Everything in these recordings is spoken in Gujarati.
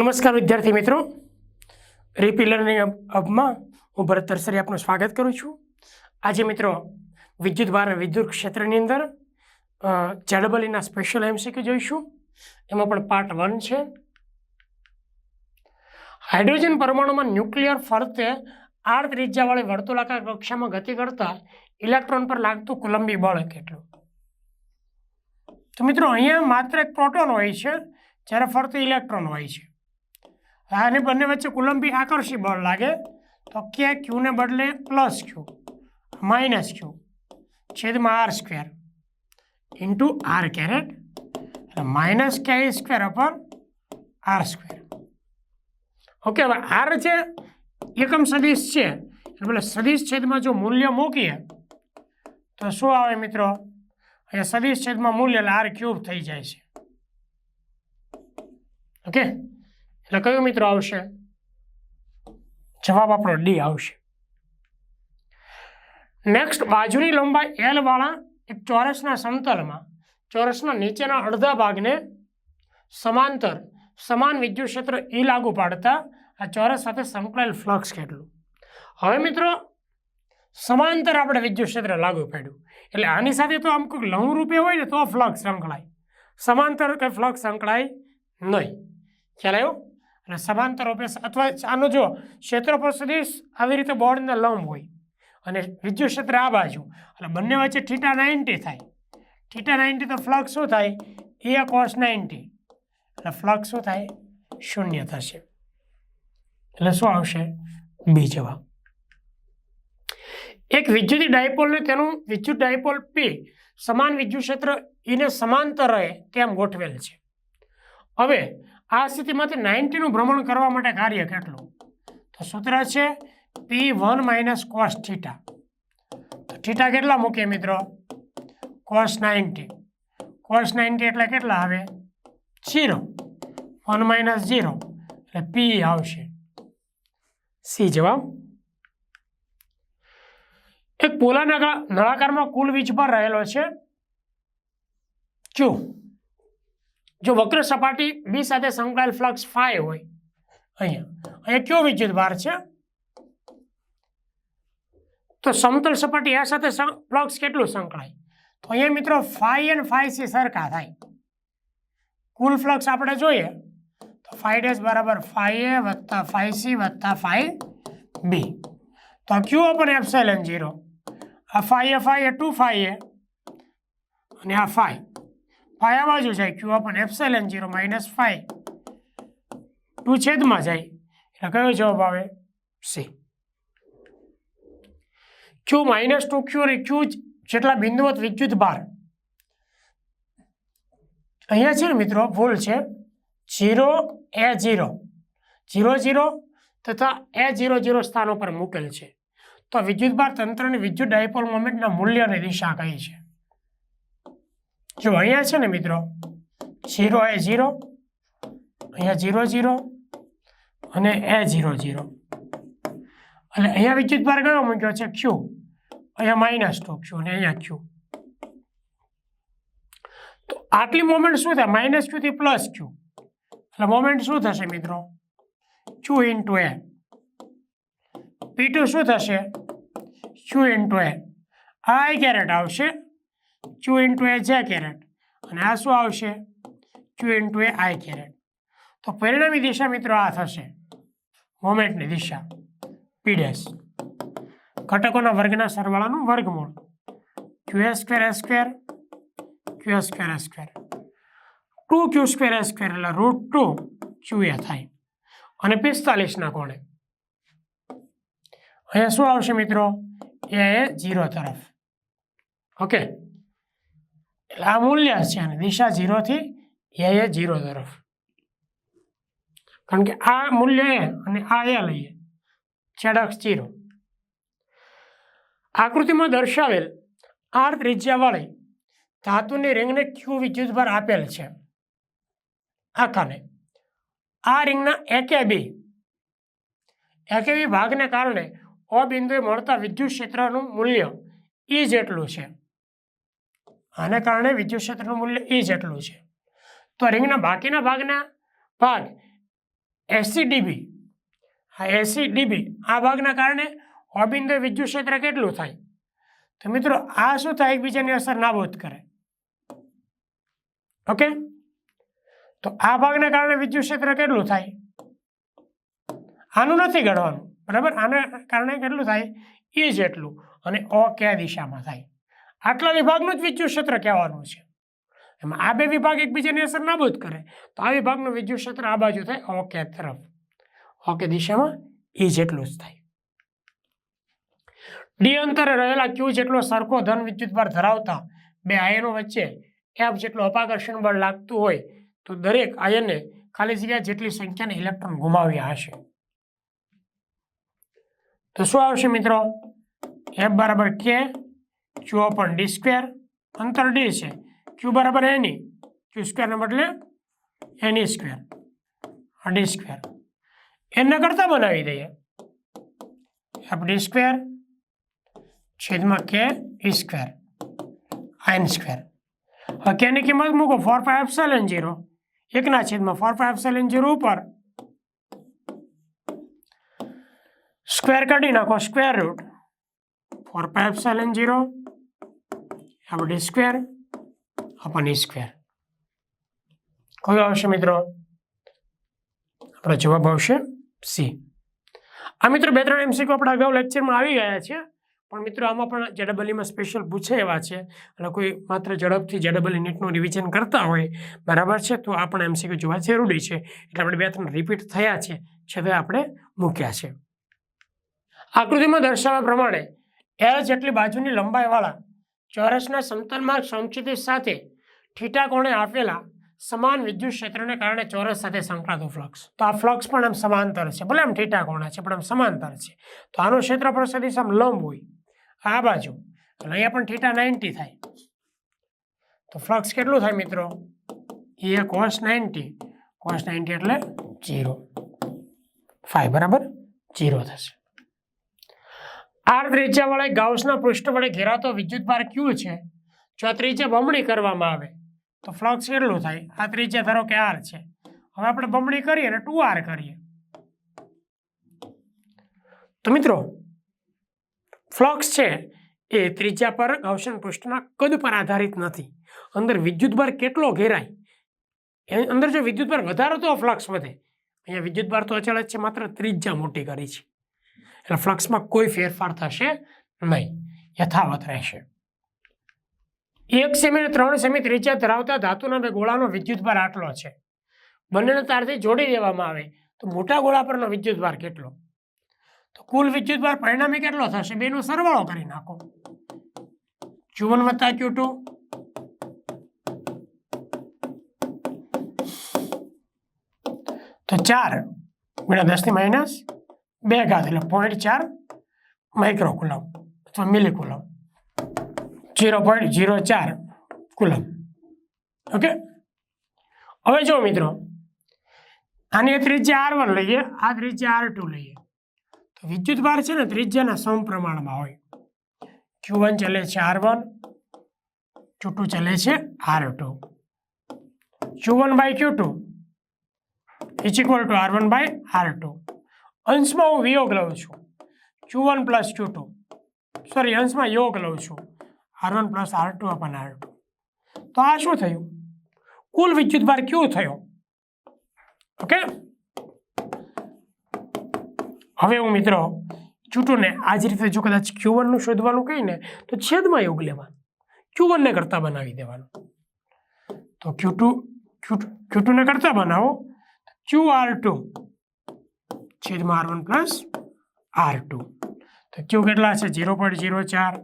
નમસ્કાર વિદ્યાર્થી મિત્રો. રીપી લર્નિંગ અબમાં હું ભરત તરસરી આપનું સ્વાગત કરું છું. આજે મિત્રો વિદ્યુત ભાર વિદ્યુત ક્ષેત્રની અંદર ચેડબલીના સ્પેશિયલ એમસીક્યુ જોઈશું. એમાં પણ પાર્ટ વન છે. હાઇડ્રોજન પરમાણુમાં ન્યુક્લિયર ફરતે આર ત્રિજ્યાવાળી વર્તુલાકાર કક્ષામાં ગતિ કરતા ઇલેક્ટ્રોન પર લાગતું કુલંબી બળ કેટલું? તો મિત્રો અહીંયા માત્ર એક પ્રોટોન હોય છે, જ્યારે ફરતું ઇલેક્ટ્રોન હોય છે. આને બંને વચ્ચે કુલંબી આકર્ષી બળ લાગે. તો કે ક્યુને બદલે પ્લસ ક્યુ માઇનસ ક્યુ છેદમાં R square into R caret minus K square upper R square okay હવે આર છે, એકમ સદીશ છે. એટલે સદીશ છેદમાં જો મૂલ્ય મૂકીએ, તો શું આવે મિત્રો? અહીંયા સદીશ છેદમાં મૂલ્ય એટલે આર ક્યુબ થઈ જાય છે. ઓકે એટલે કયો મિત્રો આવશે? જવાબ આપણો ડી આવશે. નેક્સ્ટ બાજુની લંબાઈ એલ વાળા એક ચોરસના સમતલમાં, ચોરસના નીચેના અડધા ભાગને સમાંતર, સમાન વિદ્યુત ક્ષેત્ર ઈ લાગુ પાડતા આ ચોરસ સાથે સંકળાયેલ ફ્લક્સ કેટલું? હવે મિત્રો, સમાંતર આપણે વિદ્યુત ક્ષેત્ર લાગુ પાડ્યું. એટલે આની સાથે તો આમ કોઈ લહુ રૂપે હોય ને તો ફ્લક્સ સંકળાય. સમાંતર કંઈ ફ્લક્સ સંકળાય નહીં. ખ્યાલ આવ્યો? અને સમાંતર અભ્યાસ અથવા આનો જો ક્ષેત્રફળ સદીશ આવી રીતે બોર્ડને લંબ હોય અને વિદ્યુત ક્ષેત્ર આ બાજુ. એટલે બંને વચ્ચે થીટા નાઇન્ટી થાય. થીટા નાઇન્ટી તો ફ્લક્સ શું થાય? એ કોસ નાઇન્ટી. એટલે ફ્લક્સ શું થાય? શૂન્ય થશે. એટલે શું આવશે? બી જવાબ. એક વિદ્યુતી ડાયપોલને તેનું વિદ્યુત ડાયપોલ પી સમાન વિદ્યુત ક્ષેત્ર એને સમાંતર રહે તેમ ગોઠવેલ છે. હવે આ સ્થિતિમાંથી નાઇન્ટીનું ભ્રમણ કરવા માટે કાર્ય કેટલું? તો સૂત્ર છે P one minus cos theta. તો થીટા કેટલા મૂકીએ મિત્રો? Cos ninety. કોસ નાઇન્ટી એટલે કેટલા આવે? ઝીરો. વન માઇનસ ઝીરો એટલે પી આવશે. સી જવાબ? એક પોલા નળાકારમાં કુલ વીજભાર રહેલો છે જો જો વક્ર સપાટી બી સાથે સંકળાયેલ ફ્લક્સ ફાય હોય, અહીંયા. અહીંયા કયો વિદ્યુત ભાર છે? તો સમતલ સપાટી આ સાથે ફ્લક્સ કેટલું સંકળાય? તો અહીંયા મિત્રો ફાઈ અને ફાઈ સી સરખા થાય. કુલ ફ્લક્સ આપણે જોઈએ, તો ફાઈ ડેસ બરાબર ફાઈ એ વત્તા ફાઈ સી વત્તા ફાઈ બી તો ક્યુ અપન એન જીરો આ phi A phi A two phi A અને આ ફાઈ ફાઈ આ બાજુ જાય Q upon epsilon zero minus phi. Two છેદમાં જાય, એટલે કયો જવાબ આવે? C Q minus two Q અને ક્યુ જેટલા બિંદુવત વિદ્યુત ભાર. અહીંયા છે ને મિત્રો, ભૂલ છે. Zero, A zero. Zero zero તથા એ જીરો જીરો સ્થાનો પર મૂકેલ છે. તો વિદ્યુતભાર તંત્રની વિદ્યુત ડાયપોલ મોમેન્ટના મૂલ્યની દિશા કઈ છે? જો અહીંયા છે ને મિત્રો ઝીરો એ જીરો અહીંયા ઝીરો ઝીરો અને એ જીરો ઝીરો એટલે અહીંયા વિદ્યુતભાર કયો મૂક્યો છે? ક્યુ અહીંયા માઇનસ ટુ ક્યુ અને અહીંયા ક્યુ તો આટલી મોમેન્ટ શું થાય? માઇનસ ક્યુથી પ્લસ ક્યુ એટલે મોમેન્ટ શું થશે મિત્રો? Q into A P two શું થશે? ક્યુ ઇન્ટુ એ આ કેરેટ આવશે. ક્યુ ઇન્ટુ એ જે કેરેટ અને આ શું આવશે? Q into A I caret તો પરિણામી દિશા મિત્રો આ થશે. મોમેન્ટની દિશા. પીડેસ ઘટકોના વર્ગના સરવાળાનું વર્ગમૂળ. Q A square A square Q A square A square two Q square A square એટલે રૂટ ટુ ક્યુ એ થાય. અને પિસ્તાલીસના કોણે? અહીંયા શું આવશે મિત્રો? એ એ જીરો તરફ. ઓકે એટલે આ છે અને દિશા ઝીરોથી એ જીરો તરફ. કારણ કે આ મૂલ્ય એ અને આ એ લઈએ. છેડક જીરો આકૃતિમાં દર્શાવેલ આર ત્રિજ્યાવાળી ધાતુની રિંગને ક્યુ વિદ્યુતભાર આપેલ છે. આખાને. આ રિંગના એકે બી એકે બી ભાગને કારણે અ બિંદુએ મળતા વિદ્યુત ક્ષેત્રનું મૂલ્ય ઈ જેટલું છે. આને કારણે વિદ્યુત ક્ષેત્રનું મૂલ્ય ઈ જેટલું છે. તો રિંગના બાકીના ભાગના ભાગ એસી ડીબી આ એસી ડીબી આ ભાગના કારણે અબિંદુ વિદ્યુત ક્ષેત્ર કેટલું થાય? તો મિત્રો, આ શું થાય? એકબીજાની અસર નાબૂદ કરે. ઓકે? તો આ ભાગના કારણે વિદ્યુત ક્ષેત્ર કેટલું થાય? આનું નથી ગણવાનું, બરાબર? આના કારણે કેટલું થાય? એ જેટલું. અને ઓ કયા દિશામાં થાય? આટલા વિભાગનું જ વિદ્યુત ક્ષેત્ર કહેવાનું છે. એમાં આ બે વિભાગ એકબીજાની અસર નાબૂદ કરે. તો આ વિભાગનું વિદ્યુત ક્ષેત્ર આ બાજુ થાય ઓકે તરફ. ઓકે દિશામાં એ જેટલું જ થાય. ડી અંતરે રહેલા ક્યુ જેટલો સરખો ધન વિદ્યુત ભાર ધરાવતા બે આયનો વચ્ચે એફ જેટલું અપાકર્ષણ બળ લાગતું હોય, તો દરેક આયને ખાલી જગ્યા જેટલી સંખ્યાને ઇલેક્ટ્રોન ગુમાવ્યા હશે. તો શું આવશે મિત્રો? એફ બરાબર કે ક્યુ પણ ડી સ્ક્વેર અંતર ડી છે ક્યુ બરાબર એની ક્યુ સ્ક્વેરને બદલે એની સ્ક્વેર ડી સ્ક્વેર એને કરતા બનાવી દઈએ એફ ડી સ્ક્વેર છેદમાં કે ઈ સ્ક્વેર આઈન સ્ક્વેર હવે કેની કિંમત મૂકો ફોર ફાઈવ સેવન જીરો એકના છેદમાં ફોર ફાઈવ સેવન જીરો ઉપર સ્ક્વેર કાઢી નાખો square root four five seven zero આપણે સ્ક્વેર અપન ઈ સ્ક્વેર કયો આવશે મિત્રો? આપણો જવાબ આવશે સી આ મિત્રો બે ત્રણ એમસીક્યુ આપણે અગાઉ લેક્ચરમાં આવી ગયા છે, પણ મિત્રો આમાં પણ જેડબલીમાં સ્પેશિયલ પૂછે એવા છે. અને કોઈ માત્ર ઝડપથી જેડબલી નીટનું રિવિઝન કરતા હોય, બરાબર છે? તો આ પણ એમસીક્યુ જોવા જરૂરી છે. એટલે આપણે બે ત્રણ રિપીટ થયા છે. છતાં આપણે મૂક્યા છે. આકૃતિમાં દર્શાવ્યા પ્રમાણે એલ જેટલી બાજુની લંબાઈવાળા ચોરસના સમતલમાં સમચિતિ સાથે ઠીટા કોણે આપેલા સમાન વિદ્યુત ક્ષેત્રને કારણે ચોરસ સાથે સંકળાતો ફ્લક્સ. તો આ ફ્લક્સ પણ આમ સમાંતર છે. ભલે આમ ઠીટા કોણા છે, પણ આમ સમાંતર છે. તો આનું ક્ષેત્રફળ સદીશ આમ લંબ હોય. આ બાજુ. એટલે અહીંયા પણ ઠીટા નાઇન્ટી થાય. તો ફ્લક્સ કેટલું થાય મિત્રો? A cos ninety. Cos ninety એટલે જીરો ફાઈવ બરાબર જીરો થશે. આર ત્રિજ્યાવાળા ગાઉસના પૃષ્ઠ વડે ઘેરાતો વિદ્યુતભાર ક્યુ છે? જો આ ત્રિજ્યા બમણી કરવામાં આવે, તો ફ્લક્સ કેટલું થાય? આ ત્રિજ્યા ધારો કે આર છે. હવે આપણે બમણી કરીએ અને ટુ આર કરીએ. તો મિત્રો, ફ્લક્સ છે એ ત્રિજ્યા પર ગૌશન પૃષ્ઠના કદ પર આધારિત નથી. અંદર વિદ્યુતભાર કેટલો ઘેરાય? એની અંદર જો વિદ્યુતભાર વધારો તો ફ્લક્સ વધે. અહીંયા વિદ્યુતભાર તો અચળ જ છે, માત્ર ત્રિજ્યા મોટી કરી છે. એટલે ફ્લક્સમાં કોઈ ફેરફાર થશે નહીં. યથાવત રહેશે. એક સેમી ત્રણ સેમી ત્રિજ્યા ધરાવતા ધાતુના બે ગોળાનો વિદ્યુતભાર આટલો છે. બંનેને તારથી જોડી દેવામાં આવે તો મોટા ગોળા પરનો વિદ્યુતભાર કેટલો? તો કુલ વિદ્યુતભાર પરિણામી કેટલો થશે? બેનો સરવાળો કરી નાખો. ક્યુ વન વત્તા ક્યુ ટુ? તો ચાર ગુણ્યા દસની માઇનસ બે ઘાત એટલે પોઈન્ટ ચાર માઇક્રો કુલમ અથવા milli coulomb zero point zero ચાર કુલમ ઓકે હવે જો મિત્રો, આની ત્રિજ્યા આર વન લઈએ, આ ત્રિજ્યા આર ટુ લઈએ. તો વિદ્યુત ભાર છે ને ત્રિજ્યાના સમપ્રમાણમાં હોય. ક્યુ વન ચલે છે આર વન ક્યુ ટુ ચલે છે R two Q one by Q two is equal to R one by R two અંશમાં હું વિયોગ લઉં છું. Q one plus Q two sorry અંશમાં યોગ લઉં છું. R one plus R two upon R two તો આ શું થયું? કુલ વિદ્યુતભાર ક્યુ થયો. ઓકે હવે હું મિત્રો ચૂંટુને આ જ રીતે જો કદાચ ક્યુ વનનું શોધવાનું કહીને તો છેદમાં યોગ લેવાનું. ક્યુ વનને કરતાં બનાવી દેવાનું. તો ક્યુ ટુ ક્યુ ક્યુ ટુને કરતાં બનાવો. ક્યુ આર ટુ છેદમાં R one plus R two. તો ક્યુ કેટલા છે? ઝીરો પોઈન્ટ ઝીરો ચાર.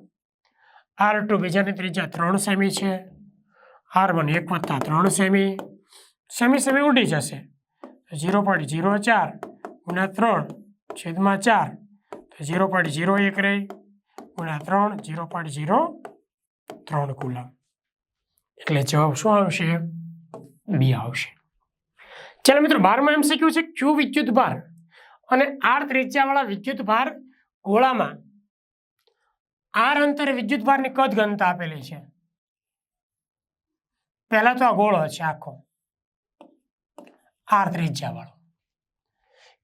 આર ટુ બીજાની ત્રીજા ત્રણ સેમી છે. આર વન એક વત્તા ત્રણ સેમી. સેમી સેમી ઉડી જશે. ઝીરો પોઈન્ટ ઝીરો ચાર ગુણ્યા ત્રણ છેદમાં ચાર. તો ઝીરો પોઈન્ટ ઝીરો એક રહી. ગુણ્યા ત્રણ ઝીરો પોઈન્ટ ઝીરો ત્રણ કુલમ. એટલે જવાબ શું આવશે? બી આવશે. ચાલો મિત્રો, બારમાં એમસીક્યુ છે? ક્યુ વિદ્યુત ભાર. અને આર ત્રિજ્યાવાળા વિદ્યુત ભાર ગોળામાં. આર અંતરે વિદ્યુત ભારની કદ ઘનતા આપેલી છે? પહેલા તો આ ગોળો છે આખો. આર ત્રિજ્યાવાળો.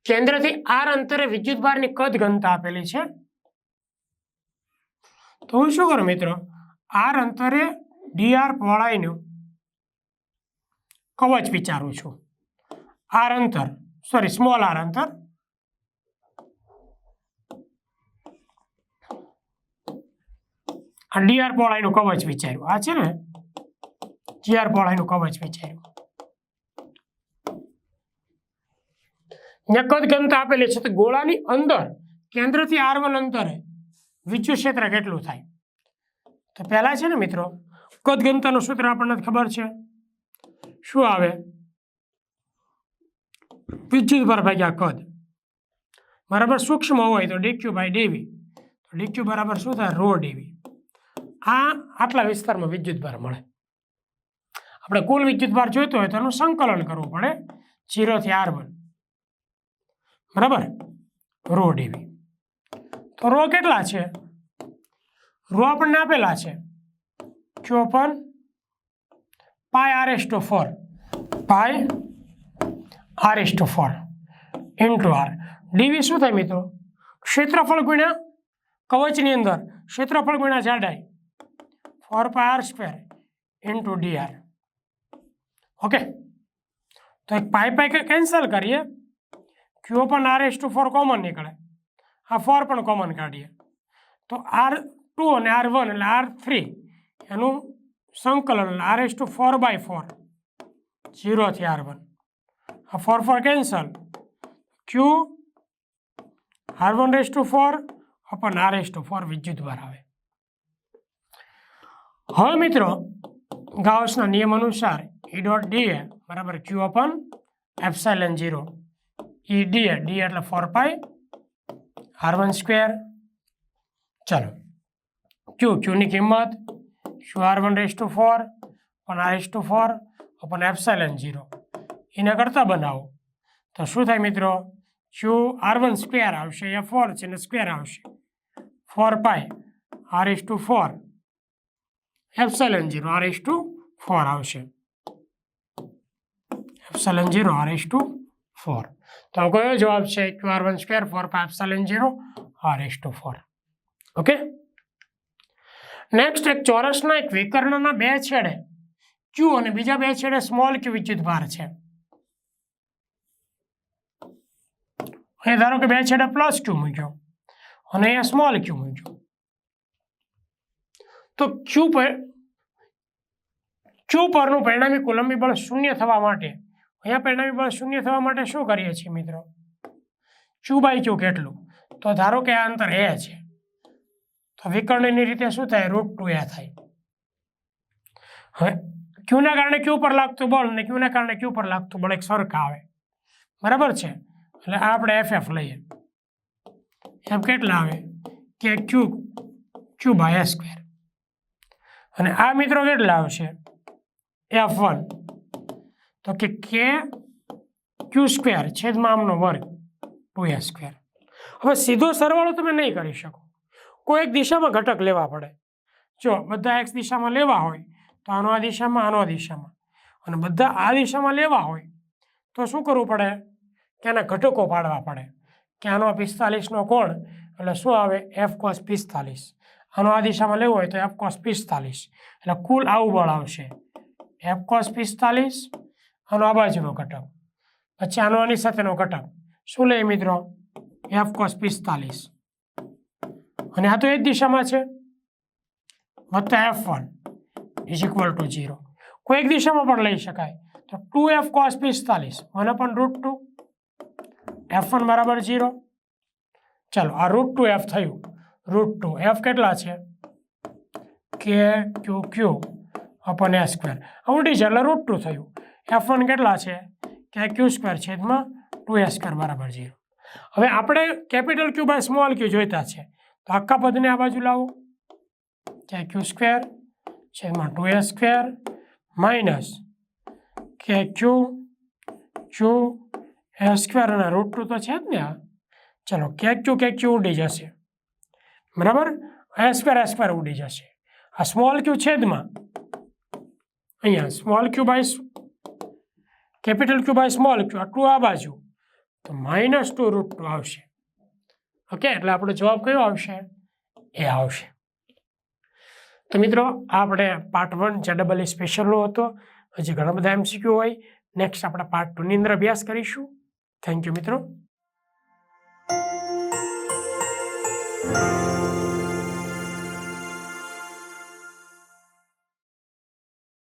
કેન્દ્રથી આર અંતરે વિદ્યુતભારની કદ ઘનતા આપેલી છે? તો હું શું કરું મિત્રો? આર અંતરે ડીઆર પહોળાઈનું કવચ વિચારું છું. આર અંતર સોરી સ્મોલ આર અંતર આ ડીઆર પહોળાઈનું કવચ વિચાર્યું. આ છે ને જીઆર પહોળાઈનું કવચ વિચાર્યું. નકદ કદ ઘનતા આપેલી છે તો ગોળાની અંદર, કેન્દ્રથી આર વન અંતરે વિદ્યુત ક્ષેત્ર કેટલું થાય? તો પહેલાં છે ને મિત્રો કદ ઘનતાનું સૂત્ર આપણને ખબર છે. શું આવે? વિદ્યુત પર ભાગ્યા કદ. બરાબર સૂક્ષ્મ હોય તો ડીક્યુ બાય ડેવી તો ડીક્યુ બરાબર શું થાય? રો ડીવી આ આટલા વિસ્તારમાં વિદ્યુત ભાર મળે. આપણે કુલ વિદ્યુત ભાર જોઈતો હોય તો એનું સંકલન કરવું પડે. જીરોથી આર વન. બરાબર? Rho DV. તો રો કેટલા છે? રો આપણને આપેલા છે ચોપન pi R S two four. Pi R S two four into R. DV શું થાય મિત્રો? ક્ષેત્રફળ ગુણ્યા કવચની અંદર. ક્ષેત્રફળ ગુણ્યા જાડાઈ. Four pi R square into D R okay તો એક પાય પાય કેન્સલ કરીએ ક્યુ પણ R S two four common નીકળે આ ફોર પણ કોમન કાઢીએ તો આર ટુ અને આર વન એટલે આર થ્રી એનું સંકલન એટલે R S two four by four ઝીરોથી R one આ four four cancel Q R one raise two four upon R S two four વિદ્યુત ભાર આવે હવે મિત્રો. ગાઉસના નિયમ અનુસાર ઈ ડોટ ડી એ બરાબર Q upon epsilon zero E D A D એટલે four pi R one square ચાલો. ક્યુ ક્યુની કિંમત Q R one raise two four upon R S two four upon epsilon zero એના કરતાં બનાવો. તો શું થાય મિત્રો? ક્યુ આર વન સ્ક્વેર આવશે એ ફોર છે ને સ્ક્વેર આવશે. Four pi R S two four epsilon zero R S two four આવશે. Epsilon zero R S two four. તો કયો જવાબ છે? Q R one square, four pi epsilon zero R S two four. Okay? Next એક ચોરસના, એક વિકર્ણના બે છેડે. ક્યુ અને બીજા બે છેડે સ્મોલ ક્યુ વિદ્યુત ભાર છે. અહીંયા ધારો કે બે છેડે પ્લસ ક્યુ મૂક્યો. અને અહીંયા સ્મોલ ક્યુ મૂક્યો. તો ક્યુ પર ક્યુ પરનું પરિણામી કુલંબી બળ શૂન્ય થવા માટે. અહીંયા પરિણામી બળ શૂન્ય થવા માટે શું કરીએ છીએ મિત્રો? ક્યુ બાય ક્યુ કેટલું? તો ધારો કે આ અંતર એ છે. તો વિકર્ણની રીતે શું થાય? રૂટ ટુ એ થાય. હવે ક્યુના કારણે ક્યુ પર લાગતું બળ અને ક્યુના કારણે ક્યુ પર લાગતું બળ? એક સરખા આવે. બરાબર છે? એટલે આપણે એફ એફ લઈએ. એફ કેટલા આવે? કે ક્યુ ક્યુ બાય સ્ક્વેર. અને આ મિત્રો કેટલા આવશે? એફ વન તો કે કે ક્યુ સ્ક્વેર છેદમાં આમનો વર્ગ ટુ એ સ્ક્વેર હવે સીધો સરવાળો તમે નહીં કરી શકો. કોઈ એક દિશામાં ઘટક લેવા પડે. જો બધા એક્સ દિશામાં લેવા હોય, તો આનો આ દિશામાં, આનો આ દિશામાં. અને બધા આ દિશામાં લેવા હોય, તો શું કરવું પડે? કે આના ઘટકો પાડવા પડે. કે આનો પિસ્તાલીસનો કોણ? એટલે શું આવે? એફ કોસ પિસ્તાલીસ. આનો આ દિશામાં લેવો હોય તો એફ કોસ પિસ્તાલીસ. એટલે કુલ આવું બળ આવશે. એફ કોસ પિસ્તાલીસ, આનો આ બાજુનો ઘટક. પછી આનો આની સાથેનો ઘટક. શું લે મિત્રો? એફ કોસ પિસ્તાલીસ. અને આ તો એ જ દિશામાં છે. વત્તા F one is equal to zero કોઈ એક દિશામાં પણ લઈ શકાય. તો ટુ એફ કોસ પિસ્તાલીસ one upon root two F one બરાબર ઝીરો ચાલો, આ રૂટ ટુ એફ થયું. રૂટ ટુ એફ કેટલા છે? K Q Q upon A square ઉલટી છે, એટલે રૂટ ટુ થયું. એફ વન કેટલા છે? કે ક્યુ સ્ક્વેર છેદમાં ટુ એ સ્ક્વેર બરાબર જીરો હવે આપણે capital Q by small Q જોઈતા છે. તો આખા પદને આ બાજુ લાવો. કે ક્યુ સ્ક્વેર છેદમાં two A square minus K Q Q A square અને રૂટ ટુ તો છે જ ને ચલો કે ક્યુ કે ક્યુ ઉડી જશે. બરાબર? એ સ્ક્વેર આ સ્ક્વેર ઉડી જશે. આ સ્મોલ ક્યુ છેદમાં. અહીંયા small Q by capital Q by small Q આ ટુ આ બાજુ. તો માઇનસ ટુ રૂટ ટુ આવશે. ઓકે એટલે આપણો જવાબ કયો આવશે? એ આવશે. તો મિત્રો આ આપણે પાર્ટ વન જે ડબલ એ સ્પેશિયલનો હતો. હજી ઘણા બધા એમસીક્યુ હોય. નેક્સ્ટ આપણે પાર્ટ ટુની અંદર અભ્યાસ કરીશું. થેન્ક યુ મિત્રો.